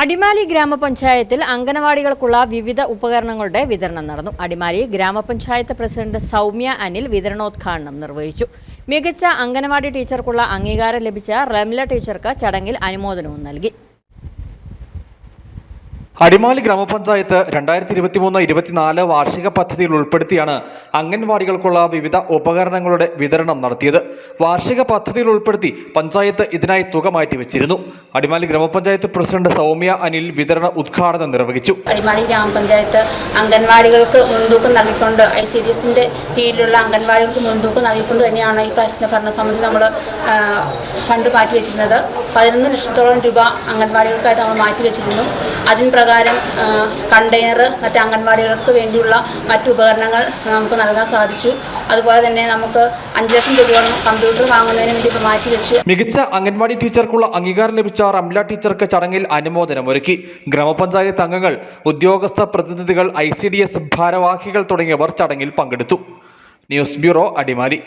അടിമാലി ഗ്രാമപഞ്ചായത്തിൽ അംഗനവാടികൾക്കുള്ള വിവിധ ഉപകരണങ്ങളുടെ വിതരണം നടന്നു. അടിമാലി ഗ്രാമപഞ്ചായത്ത് പ്രസിഡന്റ് സൗമ്യ അനിൽ വിതരണോദ്ഘാടനം നിർവഹിച്ചു. മികച്ച അംഗനവാടി ടീച്ചർക്കുള്ള അംഗീകാരം ലഭിച്ച റംല ടീച്ചർക്ക് ചടങ്ങിൽ അനുമോദനവും നൽകി. അടിമാലി ഗ്രാമപഞ്ചായത്ത് രണ്ടായിരത്തി ഇരുപത്തിമൂന്ന് ഇരുപത്തിനാല് വാർഷിക പദ്ധതിയിൽ ഉൾപ്പെടുത്തിയാണ് അംഗൻവാടികൾക്കുള്ള വിവിധ ഉപകരണങ്ങളുടെ വിതരണം നടത്തിയത്. വാർഷിക പദ്ധതിയിൽ ഉൾപ്പെടുത്തി പഞ്ചായത്ത് ഇതിനായി തുക മാറ്റിവെച്ചിരുന്നു. അടിമാലി ഗ്രാമപഞ്ചായത്ത് പ്രസിഡന്റ് സൗമ്യ അനിൽ വിതരണ ഉദ്ഘാടനം നിർവഹിച്ചു. അടിമാലി ഗ്രാമപഞ്ചായത്ത് അംഗൻവാടികൾക്ക് മുൻതൂക്കം നൽകിക്കൊണ്ട് ഐ സി ഡി എസിന്റെ കീഴിലുള്ള അംഗൻവാടികൾക്ക് മുൻതൂക്കം നൽകിക്കൊണ്ട് തന്നെയാണ് ഈ പ്രാവശ്യത്തെ ഭരണസമിതി നമ്മൾ ഫണ്ട് മാറ്റിവെച്ചിരുന്നത്. പതിനൊന്ന് ലക്ഷത്തോളം രൂപ അംഗൻവാടികൾക്കായിട്ട് നമ്മൾ മാറ്റിവെച്ചിരുന്നു. അതിന് പ്രകാരം കണ്ടെയ്നർ മറ്റ് അംഗൻവാടികൾക്ക് വേണ്ടിയുള്ള മറ്റു ഉപകരണങ്ങൾ നമുക്ക് നൽകാൻ സാധിച്ചു. അതുപോലെ തന്നെ നമുക്ക് അഞ്ച് ലക്ഷം രൂപയോളം കമ്പ്യൂട്ടർ വാങ്ങുന്നതിന് വേണ്ടി ഇപ്പോൾ മാറ്റിവെച്ചു മികച്ച അംഗൻവാടി ടീച്ചർക്കുള്ള അംഗീകാരം ലഭിച്ച റംല ടീച്ചർക്ക് ചടങ്ങിൽ അനുമോദനമൊരുക്കി. ഗ്രാമപഞ്ചായത്ത് അംഗങ്ങൾ ഉദ്യോഗസ്ഥ പ്രതിനിധികൾ ഐ ഭാരവാഹികൾ തുടങ്ങിയവർ ചടങ്ങിൽ പങ്കെടുത്തു. News bureau Adimali.